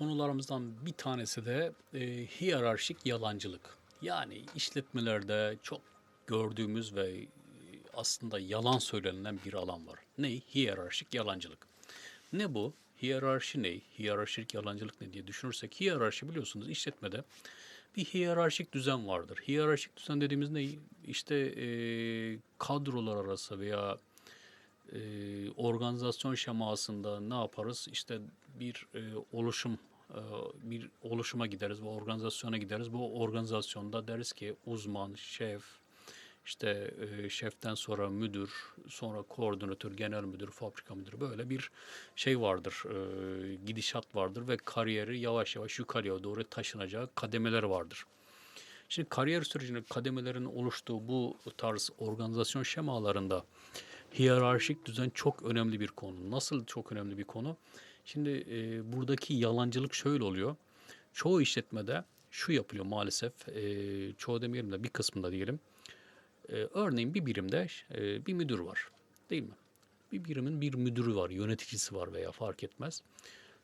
konularımızdan bir tanesi de e, hiyerarşik yalancılık. Yani işletmelerde çok gördüğümüz ve e, aslında yalan söylenilen bir alan var. Ne? Hiyerarşik yalancılık. Ne bu? Hiyerarşi ne? Hiyerarşik yalancılık ne diye düşünürsek hiyerarşi biliyorsunuz işletmede bir hiyerarşik düzen vardır. Hiyerarşik düzen dediğimiz ne? İşte e, kadrolar arası veya e, organizasyon şemasında ne yaparız? İşte bir e, oluşum bir oluşuma gideriz ve organizasyona gideriz. Bu organizasyonda deriz ki uzman, şef, işte e, şeften sonra müdür, sonra koordinatör, genel müdür, fabrika müdürü böyle bir şey vardır. e, gidişat vardır ve kariyeri yavaş yavaş yukarıya doğru taşınacağı kademeler vardır. Şimdi kariyer sürecinin kademelerin oluştuğu bu tarz organizasyon şemalarında hiyerarşik düzen çok önemli bir konu. Nasıl çok önemli bir konu? Şimdi e, buradaki yalancılık şöyle oluyor. Çoğu işletmede şu yapılıyor maalesef. E, çoğu demeyelim de bir kısmında diyelim. E, örneğin bir birimde e, bir müdür var. Değil mi? Bir birimin bir müdürü var, yöneticisi var veya fark etmez.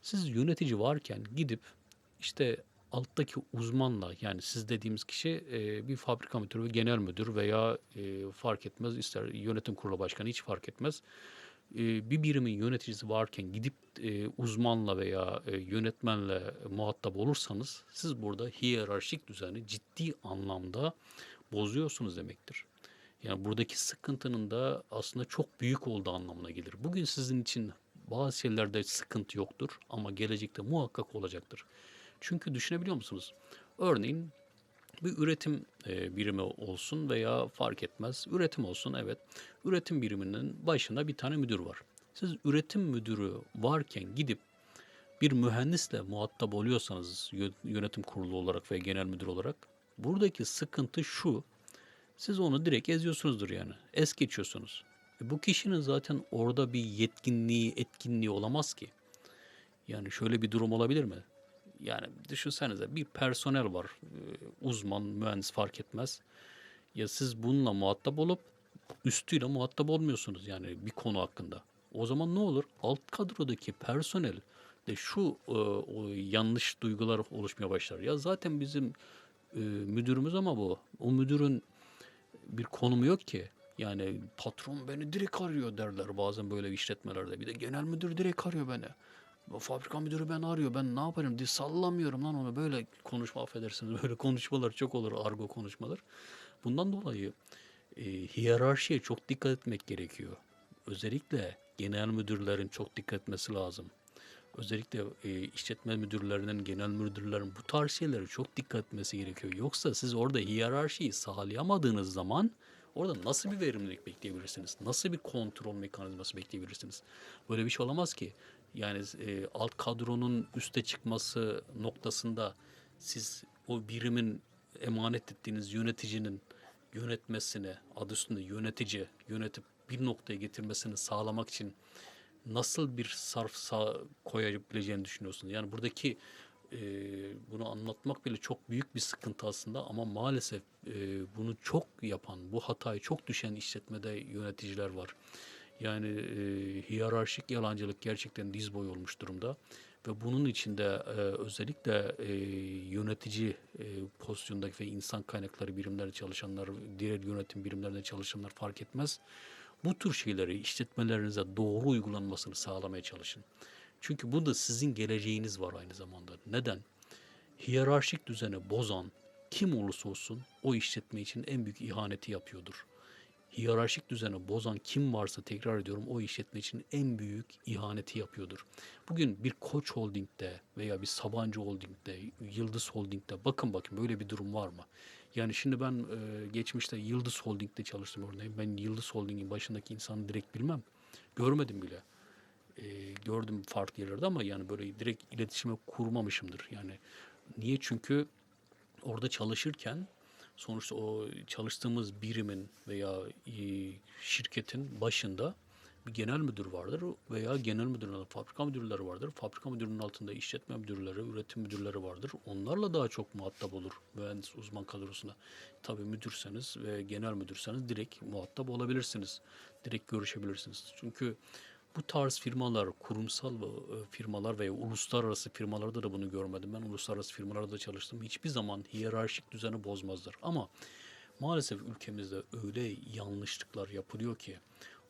Siz yönetici varken gidip işte alttaki uzmanla yani siz dediğimiz kişi e, bir fabrika müdürü genel müdür veya e, fark etmez ister yönetim kurulu başkanı hiç fark etmez. E, bir birimin yöneticisi varken gidip e, uzmanla veya e, yönetmenle muhatap olursanız siz burada hiyerarşik düzeni ciddi anlamda bozuyorsunuz demektir. Yani buradaki sıkıntının da aslında çok büyük olduğu anlamına gelir. Bugün sizin için bazı şeylerde sıkıntı yoktur ama gelecekte muhakkak olacaktır. Çünkü düşünebiliyor musunuz? Örneğin bir üretim e, birimi olsun veya fark etmez. Üretim olsun evet. Üretim biriminin başında bir tane müdür var. Siz üretim müdürü varken gidip bir mühendisle muhatap oluyorsanız yö- yönetim kurulu olarak ve genel müdür olarak buradaki sıkıntı şu. Siz onu direkt eziyorsunuzdur yani. Es geçiyorsunuz. E bu kişinin zaten orada bir yetkinliği, etkinliği olamaz ki. Yani şöyle bir durum olabilir mi? Yani düşünsenize bir personel var. e, Uzman, mühendis fark etmez. Ya siz bununla muhatap olup üstüyle muhatap olmuyorsunuz yani bir konu hakkında. O zaman ne olur? Alt kadrodaki personel de şu e, o yanlış duygular oluşmaya başlar. Ya zaten bizim e, müdürümüz ama bu. O müdürün bir konumu yok ki. Yani patron beni direkt arıyor derler bazen böyle işletmelerde. Bir de genel müdür direkt arıyor beni. Fabrika müdürü beni arıyor. Ben ne yaparım diye sallamıyorum lan onu. Böyle konuşma affedersiniz. Böyle konuşmalar çok olur. Argo konuşmalar. Bundan dolayı e, hiyerarşiye çok dikkat etmek gerekiyor. Özellikle genel müdürlerin çok dikkat etmesi lazım. Özellikle e, işletme müdürlerinin, genel müdürlerin bu tarz şeylere çok dikkat etmesi gerekiyor. Yoksa siz orada hiyerarşiyi sağlayamadığınız zaman orada nasıl bir verimlilik bekleyebilirsiniz? Nasıl bir kontrol mekanizması bekleyebilirsiniz? Böyle bir şey olamaz ki. Yani e, alt kadronun üste çıkması noktasında siz o birimin emanet ettiğiniz yöneticinin yönetmesini, adı üstünde yönetici yönetip bir noktaya getirmesini sağlamak için nasıl bir sarf sağ koyabileceğini düşünüyorsunuz? Yani buradaki e, bunu anlatmak bile çok büyük bir sıkıntı aslında ama maalesef e, bunu çok yapan, bu hatayı çok düşen işletmede yöneticiler var. Yani e, hiyerarşik yalancılık gerçekten diz boyu olmuş durumda ve bunun içinde e, özellikle e, yönetici e, pozisyondaki ve insan kaynakları birimlerinde çalışanlar, diğer yönetim birimlerinde çalışanlar fark etmez. Bu tür şeyleri işletmelerinize doğru uygulanmasını sağlamaya çalışın. Çünkü bu da sizin geleceğiniz var aynı zamanda. Neden? Hiyerarşik düzeni bozan kim olursa olsun o işletme için en büyük ihaneti yapıyordur. Hiyerarşik düzeni bozan kim varsa tekrar ediyorum o işletme için en büyük ihaneti yapıyordur. Bugün bir Koç Holding'de veya bir Sabancı Holding'de, Yıldız Holding'de bakın bakın böyle bir durum var mı? Yani şimdi ben e, geçmişte Yıldız Holding'de çalıştım örneğin. Ben Yıldız Holding'in başındaki insanı direkt bilmem. Görmedim bile. E, gördüm farklı yerlerde ama yani böyle direkt iletişime kurmamışımdır. Yani niye? Çünkü orada çalışırken sonuçta o çalıştığımız birimin veya e, şirketin başında bir genel müdür vardır veya genel müdürün fabrika müdürleri vardır. Fabrika müdürünün altında işletme müdürleri, üretim müdürleri vardır. Onlarla daha çok muhatap olur mühendis uzman kadrosuna. Tabii müdürseniz ve genel müdürseniz direkt muhatap olabilirsiniz. Direkt görüşebilirsiniz. Çünkü Bu tarz firmalar, kurumsal e, firmalar veya uluslararası firmalarda da bunu görmedim. Ben uluslararası firmalarda çalıştım. Hiçbir zaman hiyerarşik düzeni bozmazlar. Ama maalesef ülkemizde öyle yanlışlıklar yapılıyor ki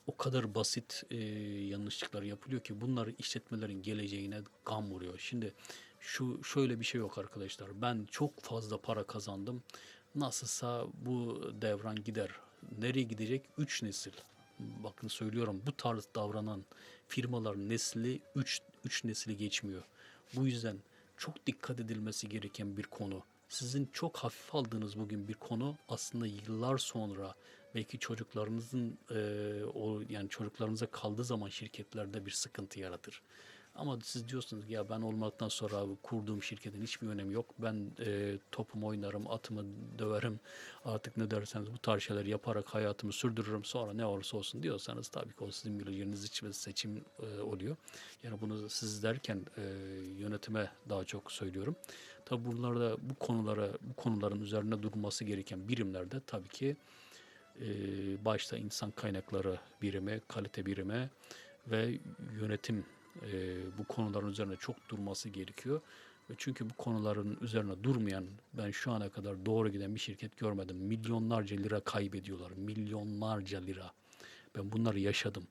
o kadar basit e, yanlışlıklar yapılıyor ki bunlar işletmelerin geleceğine gam vuruyor. Şimdi şu şöyle bir şey yok arkadaşlar. Ben çok fazla para kazandım. Nasılsa bu devran gider. Nereye gidecek? Üç nesil. Bakın söylüyorum bu tarz davranan firmalar nesli üç, üç nesli geçmiyor. Bu yüzden çok dikkat edilmesi gereken bir konu. Sizin çok hafif aldığınız bugün bir konu aslında yıllar sonra belki çocuklarınızın eee, o yani çocuklarınıza kaldığı zaman şirketlerde bir sıkıntı yaratır. Ama siz diyorsunuz ki ya ben olmaktan sonra kurduğum şirketin hiçbir önemi yok. Ben eee topumu oynarım, atımı döverim. Artık ne derseniz bu tarz şeyler yaparak hayatımı sürdürürüm. Sonra ne olursa olsun diyorsanız tabii ki o sizin bileceğiniz için seçim eee, oluyor. Yani bunu siz derken eee, yönetime daha çok söylüyorum. Tabii bunlarda bu konulara bu konuların üzerine durulması gereken birimlerde tabii ki e, başta insan kaynakları birimi, kalite birimi ve yönetim e, bu konuların üzerine çok durması gerekiyor. Ve çünkü bu konuların üzerine durmayan ben şu ana kadar doğru giden bir şirket görmedim. Milyonlarca lira kaybediyorlar. Milyonlarca lira. Ben bunları yaşadım.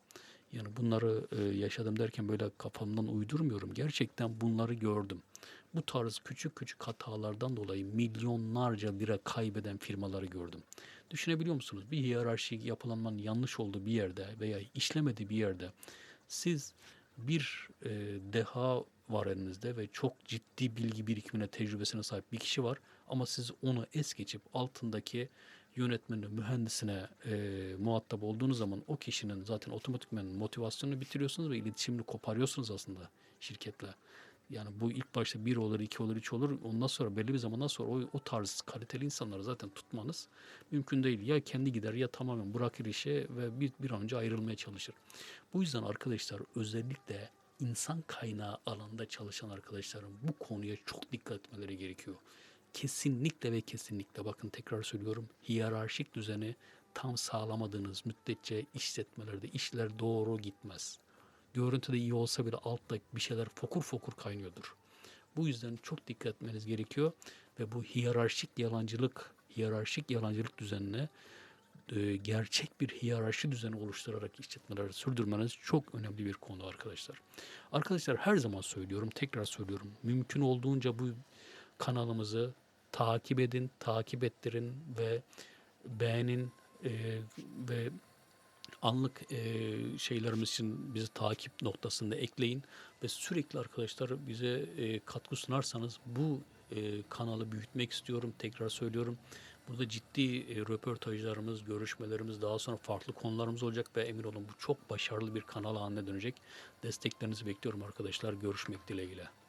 Yani bunları e, yaşadım derken böyle kafamdan uydurmuyorum. Gerçekten bunları gördüm. Bu tarz küçük küçük hatalardan dolayı milyonlarca lira kaybeden firmaları gördüm. Düşünebiliyor musunuz? Bir hiyerarşi yapılanmanın yanlış olduğu bir yerde veya işlemediği bir yerde siz bir e, deha var elinizde ve çok ciddi bilgi birikimine, tecrübesine sahip bir kişi var ama siz onu es geçip altındaki yönetmenine, mühendisine e, muhatap olduğunuz zaman o kişinin zaten otomatikman motivasyonunu bitiriyorsunuz ve iletişimini koparıyorsunuz aslında şirketle. Yani bu ilk başta bir olur, iki olur, üç olur. Ondan sonra belli bir zamandan sonra o, o tarz kaliteli insanları zaten tutmanız mümkün değil. Ya kendi gider ya tamamen bırakır işe ve bir, bir an önce ayrılmaya çalışır. Bu yüzden arkadaşlar özellikle insan kaynağı alanında çalışan arkadaşların bu konuya çok dikkat etmeleri gerekiyor. Kesinlikle ve kesinlikle bakın tekrar söylüyorum hiyerarşik düzeni tam sağlamadığınız müddetçe işletmelerde işler doğru gitmez. Görüntüde iyi olsa bile altta bir şeyler fokur fokur kaynıyordur. Bu yüzden çok dikkat etmeniz gerekiyor ve bu hiyerarşik yalancılık, hiyerarşik yalancılık düzenine e, gerçek bir hiyerarşi düzeni oluşturarak işletmeleri sürdürmeniz çok önemli bir konu arkadaşlar. Arkadaşlar her zaman söylüyorum, tekrar söylüyorum. Mümkün olduğunca bu kanalımızı takip edin, takip ettirin ve beğenin e, ve anlık e, şeylerimiz için bizi takip noktasında ekleyin ve sürekli arkadaşlar bize e, katkı sunarsanız bu e, kanalı büyütmek istiyorum. Tekrar söylüyorum. Burada ciddi e, röportajlarımız, görüşmelerimiz, daha sonra farklı konularımız olacak ve emin olun bu çok başarılı bir kanal haline dönecek. Desteklerinizi bekliyorum arkadaşlar. Görüşmek dileğiyle.